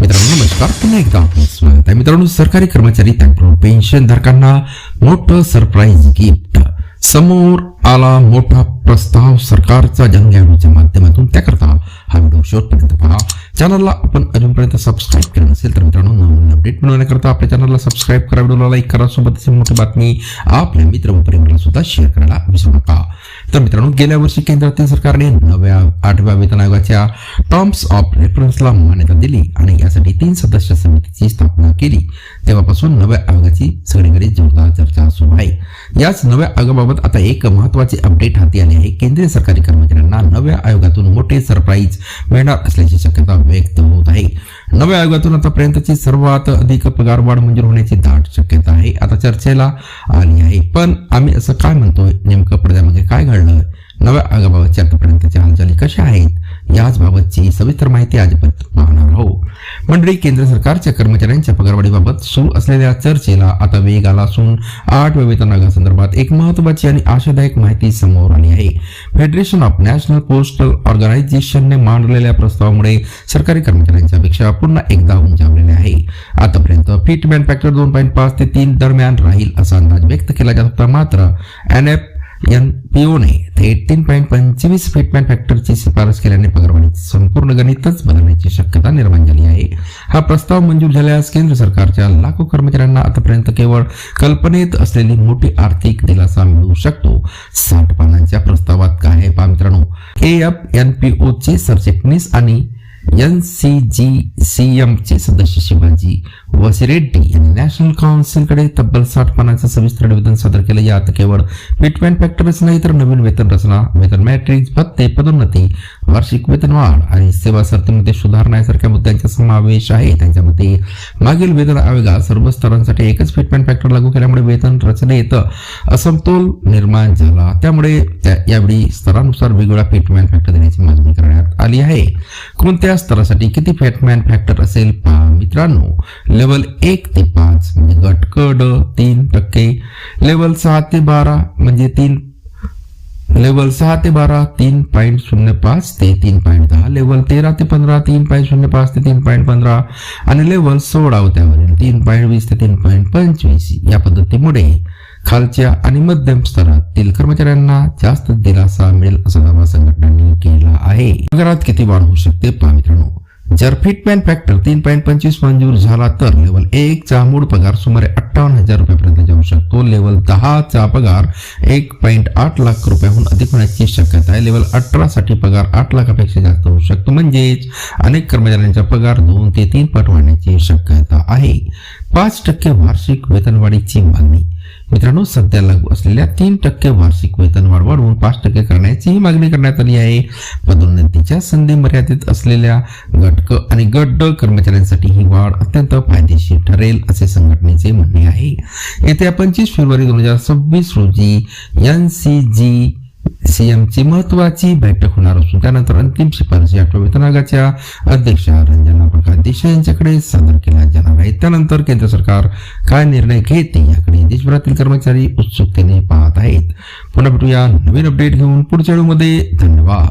मित्रांनो नमस्कार. पुन्हा एकदा आपलं स्वागत आहे. मित्रांनो सरकारी कर्मचारी त्यांकडून पेन्शन धारकांना मोठं सरप्राईज गिफ्ट समोर आला मोठा प्रस्ताव सरकारचा जनजागृतीच्या माध्यमातून. त्याकरता पहा. चॅनलला आपण अजूनपर्यंत सबस्क्राईब केलं नसेल तर मित्रांनो नवीन अपडेट मिळवण्याकरता आपल्या चॅनलला सबस्क्राईब करा. व्हिडिओला लाईक करा. सोबतच मोठी बातमी आपल्या मित्र व परिवाराला सुद्धा शेअर करायला विसरू नका. तर मित्रांनो गेल्या वर्षी केंद्रातील सरकारने नव्या आठव्या वेतन आयोगाच्या टर्म्स ऑफ रेफरन्सला मान्यता दिली आणि यासाठी तीन सदस्य समितीची स्थापना केली. तेव्हापासून नव्या आयोगाची सगळीकडे जोरदार चर्चा सुरू आहे. याच नव्या आयोगाबाबत आता एक महत्त्वाचे अपडेट हाती आले आहे. केंद्रीय सरकारी कर्मचाऱ्यांना नव्या आयोगातून मोठे सरप्राईज मिळणार असल्याची शक्यता व्यक्त होत आहे. नव्या आयोगातून आतापर्यंतची सर्वात अधिक पगारवाढ मंजूर होण्याची दाट शक्यता आहे. आता चर्चेला आली आहे. पण आम्ही असं काय म्हणतोय? नेमकं पडद्यामागे काय घडलं? नव्या आयोगाबाबतच्या आतापर्यंतच्या हालचाली कशा आहेत? याच बाबतची सविस्तर माहिती आजपर्यंत पाहणार आहोत. मंडळी केंद्र सरकारच्या कर्मचाऱ्यांच्या पगारवाढीबाबत सुरू असलेल्या चर्चेला आता वेग आला असून आठव्या वेतन आयोगासंदर्भात एक महत्वाची आणि आशादायक माहिती समोर आली आहे. फेडरेशन ऑफ नॅशनल पोस्टल ऑर्गनायझेशनने मांडलेल्या प्रस्तावामुळे सरकारी कर्मचाऱ्यांच्या अपेक्षा पुन्हा एकदा उंचावलेल्या आहे. आतापर्यंत फिटमॅन फॅक्टर दोन पॉईंट पाच ते तीन दरम्यान राहील असा अंदाज व्यक्त केला जात होता. मात्र एन एफ एन पीओने थेट तीन पॉईंट पंचवीस फिटमॅन फॅक्टरची शिफारस केल्याने पगारवाढीचे संपूर्ण गणितच बदलण्याची शक्यता निर्माण झाली आहे हा प्रस्ताव मंजूर झाल्यास केंद्र सरकारच्या लाखो कर्मचाऱ्यांना आतापर्यंत केवळ कल्पनेत असलेली मोठी आर्थिक दिलासा मिळू शकतो साठ पानांच्या प्रस्तावात काय आहे पा मित्रांनो के एफ एन पी ओचे सरचिटणीस आणि एन सी जी सी चे सदस्य शिवाजी वसिरेड्डी यांनी नॅशनल काउन्सिलकडे तब्बल साठ पानाचं सविस्तर निवेदन सादर केलं. यात केवळ फिटमेंट फॅक्टरीच नाही तर नवीन वेतन रचना वेतन मॅट्रिक्स भत्ते पदोन्नती वार्षिक वेतन वाढ आणि सेवा सर्तीमध्ये सुधारणा यासारख्या मुद्द्यांचा समावेश आहे. त्यांच्या मते मागील वेतन आयोगात सर्व स्तरांसाठी एकच फिटमेंट फॅक्टर लागू केल्यामुळे वेतन रचनेत असमतोल निर्माण झाला. त्यामुळे त्या- यावेळी स्तरानुसार वेगवेगळा फिटमॅन फॅक्टर देण्याची मागणी करण्यात आली आहे. कोणत्या स्तरासाठी किती फिटमेंट फॅक्टर असेल? पहा मित्रांनो लेवल एक ते पाच म्हणजे गट क ड तीन टक्के लेवल सहा ते बारा म्हणजे तीन लेवल सहा ते बारा तीन पॉईंट शून्य पाच ते तीन पॉईंट दहा लेवल तेरा ते पंधरा तीन पॉईंट शून्य पाच ते तीन पॉईंट पंधरा आणि लेवल सोळा त्यावरील तीन पॉईंट वीस ते तीन पॉईंट पंचवीस या पद्धतीमुळे खालच्या आणि मध्यम स्तरातील कर्मचाऱ्यांना जास्त दिलासा मिळेल असा दावा संघटनांनी केला आहे पगारात किती वाढ होऊ शकते पहा मित्रांनो जर फिटमॅन फॅक्टर तीन पॉईंट पंचवीस मंजूर झाला तर लेवल एक चा मूळ पगार सुमारे अठ्ठावन्न हजार रुपयापर्यंत जाऊ शकतो. लेवल दहा चा पगार एक पॉईंट आठ लाख रुपयाहून अधिक होण्याची शक्यता आहे. लेवल अठरा साठी पगार आठ लाखापेक्षा जास्त होऊ शकतो. म्हणजेच अनेक कर्मचाऱ्यांचा पगार दोन ते तीन पट वाढण्याची शक्यता आहे. पाच टक्के वार्षिक वेतनवाढीची मागणी मित्रांनो सध्या लागू असलेल्या तीन टक्के वार्षिक वेतन वाढ वाढवून पाच टक्के करण्याचीही मागणी करण्यात आली आहे. पदोन्नतीच्या संधी मर्यादित असलेल्या गट क आणि गट ड कर्मचाऱ्यांसाठी ही वाढ अत्यंत फायदेशीर ठरेल असे संघटनेचे म्हणणे आहे. येत्या पंचवीस फेब्रुवारी दोन हजार सव्वीस रोजी एन सी जी सीएमची महत्वाची बैठक होणार असून त्यानंतर अंतिम शिफारसी आठव्या वेतन आयोगाच्या अध्यक्षा रंजना प्रकाश देसाई यांच्याकडे सादर केल्या जाणार आहे त्यानंतर केंद्र सरकार काय निर्णय घेते याकडे देशभरातील कर्मचारी उत्सुकतेने पाहत आहेत. पुन्हा भेटूया नवीन अपडेट घेऊन पुढच्या व्हिडिओमध्ये. धन्यवाद.